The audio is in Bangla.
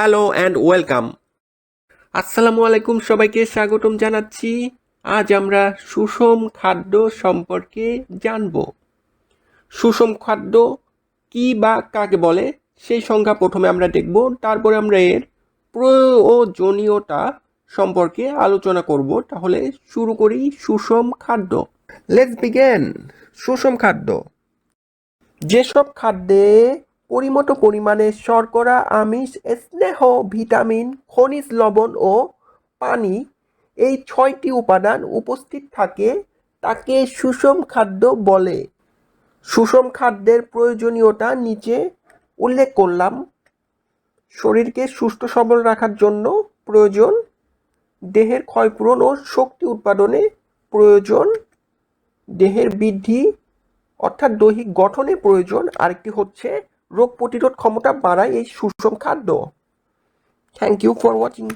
Hello and welcome. আসসালামু আলাইকুম সবাইকে স্বাগতম জানাচ্ছি। আজ আমরা সুষম খাদ্য সম্পর্কে জানব। সুষম খাদ্য কি বা কাকে বলে সেই সংখ্যা প্রথমে আমরা দেখব। তারপরে আমরা এর প্রয়োজনীয়তা সম্পর্কে আলোচনা করব। তাহলে শুরু করি সুষম খাদ্য। লেটস বিগেন সুষম খাদ্য। যেসব খাদ্যে পরিমতো পরিমাণে শর্করা, আমিষ, স্নেহ, ভিটামিন, খনিজ লবণ ও পানি এই ছয়টি উপাদান উপস্থিত থাকে তাকে সুষম খাদ্য বলে। সুষম খাদ্যের প্রয়োজনীয়তা নিচে উল্লেখ করলাম। শরীরকে সুস্থ সবল রাখার জন্য প্রয়োজন। দেহের ক্ষয়পূরণ ও শক্তি উৎপাদনে প্রয়োজন। দেহের বৃদ্ধি অর্থাৎ দৈহিক গঠনে প্রয়োজন। আরেকটি হচ্ছে রোগ প্রতিরোধ ক্ষমতা বাড়ায় এই সুষম খাদ্য। Thank you for watching